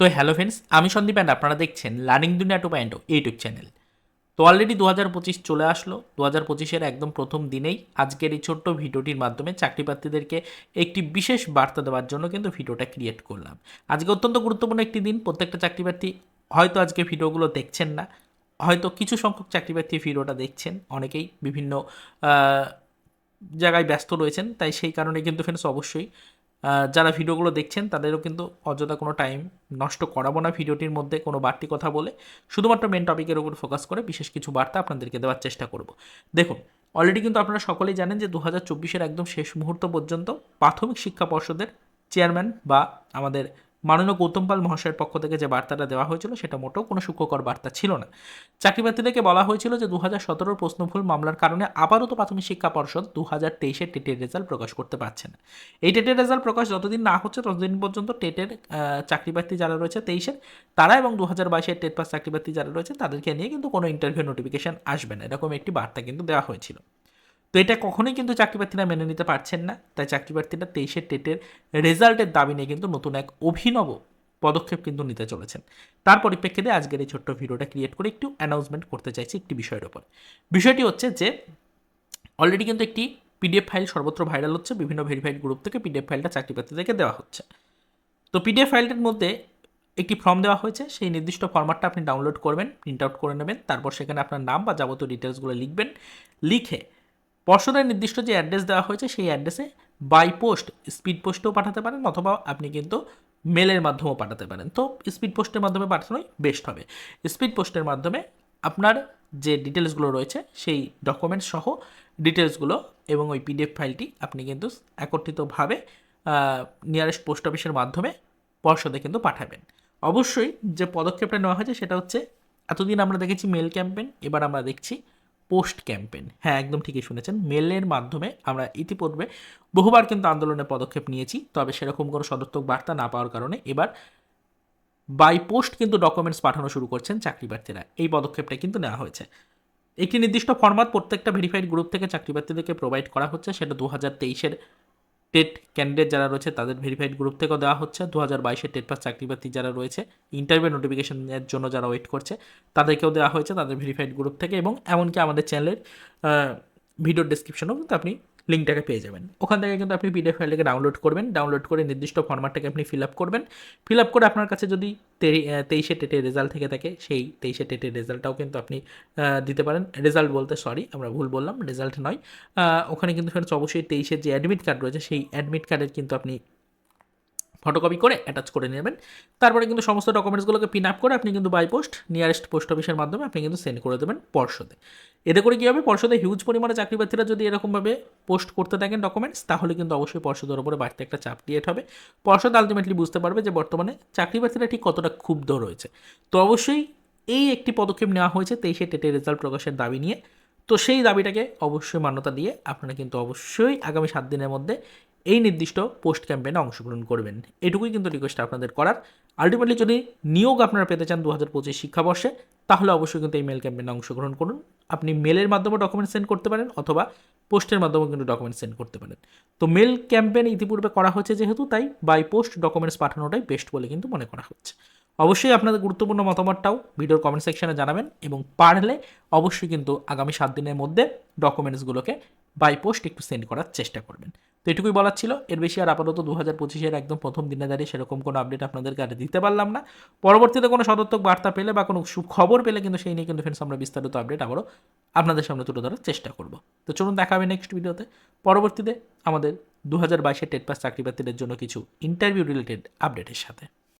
তো hello friends আমি Sandeep and আপনারা দেখছেন learning Duniya two point YouTube channel তো অলরেডি দু হাজার পঁচিশ চলে আসলো। দু হাজার পঁচিশের একদম প্রথম দিনেই আজকের এই ছোট্ট ভিডিওটির মাধ্যমে চাকরি প্রার্থীদেরকে একটি বিশেষ বার্তা দেওয়ার জন্য কিন্তু ভিডিওটা ক্রিয়েট করলাম। আজকে অত্যন্ত গুরুত্বপূর্ণ একটি দিন। প্রত্যেকটা চাকরি প্রার্থী হয়তো আজকে ভিডিওগুলো দেখছেন না। হয়তো কিছু সংখ্যক চাকরি প্রার্থী ভিডিওটা দেখছেন। অনেকেই বিভিন্ন জায়গায় ব্যস্ত রয়েছেন। তাই সেই কারণে কিন্তু ফ্রেন্ডস অবশ্যই যারা ভিডিওগুলো দেখছেন, তাদেরও কিন্তু অযথা কোনো টাইম নষ্ট করাবো না ভিডিওটির মধ্যে কোনো বাড়তি কথা বলে। শুধুমাত্র মেন টপিকের উপর ফোকাস করে বিশেষ কিছু বার্তা আপনাদেরকে দেওয়ার চেষ্টা করব। দেখুন অলরেডি কিন্তু আপনারা সকলেই জানেন যে দু হাজার একদম শেষ মুহূর্ত পর্যন্ত প্রাথমিক শিক্ষা পর্ষদের চেয়ারম্যান বা আমাদের মাননীয় গৌতম পাল মহাশয়ের পক্ষ থেকে যে বার্তাটা দেওয়া হয়েছিল সেটা মোটেও কোনো সুখকর বার্তা ছিল না। চাকরি প্রার্থীদেরকে বলা হয়েছিল যে দু হাজার সতেরোর প্রশ্নভুল মামলার কারণে আবারও তো প্রাথমিক শিক্ষা পর্ষদ দু হাজার তেইশের টেটের রেজাল্ট প্রকাশ করতে পারছে না। এই টেটের রেজাল্ট প্রকাশ যতদিন না হচ্ছে ততদিন পর্যন্ত টেটের আহ, চাকরি প্রার্থী যারা রয়েছে তেইশের তারা এবং দু হাজার বাইশের টেট পাস চাকরি প্রার্থী যারা রয়েছে তাদেরকে নিয়ে কিন্তু কোনো ইন্টারভিউ নোটিফিকেশন আসবে না। এরকম একটি বার্তা কিন্তু দেওয়া হয়েছিল। তো এটা কখনোই কিন্তু চাকরি প্রার্থীরা মেনে নিতে পারছেন না। তাই চাকরি প্রার্থীরা তেইশের টেটের রেজাল্টের দাবি নিয়ে কিন্তু নতুন এক অভিনব পদক্ষেপ কিন্তু নিতে চলেছেন। তার পরিপ্রেক্ষিতে আজকের এই ছোট্ট ভিডিওটা ক্রিয়েট করে একটু অ্যানাউন্সমেন্ট করতে চাইছি একটি বিষয়ের ওপর। বিষয়টি হচ্ছে যে অলরেডি কিন্তু একটি পিডিএফ ফাইল সর্বত্র ভাইরাল হচ্ছে, বিভিন্ন ভেরিফাইড গ্রুপ থেকে পিডিএফ ফাইলটা চাকরি প্রার্থীদেরকে দেওয়া হচ্ছে। তো পিডিএফ ফাইলটার মধ্যে একটি ফর্ম দেওয়া হয়েছে, সেই নির্দিষ্ট ফরম্যাটটা আপনি ডাউনলোড করবেন প্রিন্ট আউট করে নেবেন, তারপর সেখানে আপনার নাম বা যাবতীয় ডিটেলসগুলো লিখবেন। লিখে পর্ষদের নির্দিষ্ট যে অ্যাড্রেস দেওয়া হয়েছে, সেই অ্যাড্রেসে বাই পোস্ট স্পিড পোস্টেও পাঠাতে পারেন, অথবা আপনি কিন্তু মেলের মাধ্যমেও পাঠাতে পারেন। তো স্পিড পোস্টের মাধ্যমে পাঠানোই বেস্ট হবে। স্পিড পোস্টের মাধ্যমে আপনার যে ডিটেলসগুলো রয়েছে, সেই ডকুমেন্টস সহ ডিটেলসগুলো এবং ওই পিডিএফ ফাইলটি আপনি কিন্তু একত্রিতভাবে নিয়ারেস্ট পোস্ট অফিসের মাধ্যমে পর্ষদে কিন্তু পাঠাবেন। অবশ্যই যে পদক্ষেপটা নেওয়া হয়েছে, সেটা হচ্ছে, এতদিন আমরা দেখেছি মেল ক্যাম্পেন এবার আমরা দেখছি পোস্ট ক্যাম্পেন হ্যাঁ একদম ঠিকই শুনেছেন। মেলের মাধ্যমে আমরা ইতিপূর্বে বহুবার কিন্তু আন্দোলনের পদক্ষেপ নিয়েছি, তবে সেরকম কোনো সদর্থক বার্তা না পাওয়ার কারণে এবার বাই পোস্ট কিন্তু ডকুমেন্টস পাঠানো শুরু করছেন চাকরি প্রার্থীরা এই পদক্ষেপটা কিন্তু নেওয়া হয়েছে। একটি নির্দিষ্ট ফরম্যাট প্রত্যেকটা ভেরিফাইড গ্রুপ থেকে চাকরি প্রার্থীদেরকে প্রোভাইড করা হচ্ছে, সেটা দু হাজার তেইশের টেট ক্যান্ডিডেট যারা রয়েছে, তাদের ভেরিফাইড গ্রুপ থেকেও দেওয়া হচ্ছে। দু হাজার বাইশে টেট পাস চাকরি প্রার্থী যারা রয়েছে ইন্টারভিউ নোটিফিকেশনের জন্য যারা ওয়েট করছে, তাদেরকেও দেওয়া হয়েছে তাদের ভেরিফাইড গ্রুপ থেকে এবং এমনকি আমাদের চ্যানেলের ভিডিও ডিসক্রিপশনেও কিন্তু আপনি লিঙ্কটাকে পেয়ে যাবেন। ওখান থেকে কিন্তু আপনি পিডিএফ ফাইলটাকে ডাউনলোড করবেন। ডাউনলোড করে নির্দিষ্ট ফর্মাটটাকে আপনি ফিল আপ করবেন। ফিল আপ করে আপনার কাছে যদি তেইশে টেটের রেজাল্ট থেকে থাকে, সেই তেইশে টেটের রেজাল্টটাও কিন্তু আপনি দিতে পারেন। রেজাল্ট বলতে সরি আমরা ভুল বললাম রেজাল্ট নয়। ওখানে কিন্তু ফ্রেন্ডস অবশ্যই তেইশের যে অ্যাডমিট কার্ড রয়েছে, সেই অ্যাডমিট কার্ডের কিন্তু আপনি ফটোকপি করে অ্যাটাচ করে নেবেন। তারপরে কিন্তু সমস্ত ডকুমেন্টসগুলোকে পিন আপ করে আপনি কিন্তু বাই পোস্ট নিয়ারেস্ট পোস্ট অফিসের মাধ্যমে আপনি কিন্তু সেন্ড করে দেবেন পর্ষদে। এতে করে কী হবে? পর্ষদে হিউজ পরিমাণে চাকরি প্রার্থীরা যদি এরকমভাবে পোস্ট করতে থাকেন ডকুমেন্টস তাহলে কিন্তু অবশ্যই পর্ষদের ওপরে বাড়তি একটা চাপ ক্রিয়েট হবে। পর্ষদ আলটিমেটলি বুঝতে পারবে যে বর্তমানে চাকরি প্রার্থীরা ঠিক কতটা ক্ষুব্ধ রয়েছে। তো অবশ্যই এই একটি পদক্ষেপ নেওয়া হয়েছে তেইশে টেটের রেজাল্ট প্রকাশের দাবি নিয়ে। তো সেই দাবিটাকে অবশ্যই মান্যতা দিয়ে আপনারা কিন্তু অবশ্যই আগামী সাত দিনের মধ্যে এই নির্দিষ্ট পোস্ট ক্যাম্পেইনে অংশগ্রহণ করবেন। এটুকুই কিন্তু রিকোয়েস্ট আপনাদের করার। আলটিমেটলি যদি নিয়োগ আপনারা পেতে চান দু হাজার পঁচিশ শিক্ষাবর্ষে, তাহলে অবশ্যই কিন্তু এই মেল ক্যাম্পেইনে অংশগ্রহণ করুন। আপনি মেলের মাধ্যমে ডকুমেন্ট সেন্ড করতে পারেন অথবা পোস্টের মাধ্যমে কিন্তু ডকুমেন্ট সেন্ড করতে পারেন। তো মেল ক্যাম্পেইন ইতিপূর্বে করা হচ্ছে যেহেতু, তাই বাই পোস্ট ডকুমেন্টস পাঠানোটাই বেস্ট বলে কিন্তু মনে করা হচ্ছে। অবশ্যই আপনাদের গুরুত্বপূর্ণ মতামতটাও ভিডিওর কমেন্ট সেকশনে জানাবেন এবং পারলে অবশ্যই কিন্তু আগামী সাত দিনের মধ্যে ডকুমেন্টসগুলোকে বাই পোস্ট একটু সেন্ড করার চেষ্টা করবেন। তো এটুকুই বলার ছিল। এর বেশি আর আপাতত দু হাজার পঁচিশের একদম প্রথম দিনে দাঁড়িয়ে সেরকম কোনো আপডেট আপনাদেরকে আর দিতে পারলাম না। পরবর্তীতে কোনো সদর্থক বার্তা পেলে বা কোনো সুখবর পেলে কিন্তু সেই নিয়ে কিন্তু ফ্রেন্ডস আমরা বিস্তারিত আপডেট আবারও আপনাদের সামনে তুলে ধরার চেষ্টা করব। তো চলুন দেখা হবে নেক্সট ভিডিওতে পরবর্তীতে আমাদের দু হাজার বাইশের টেট পাস চাকরি প্রার্থীদের জন্য কিছু ইন্টারভিউ রিলেটেড আপডেটের সাথে।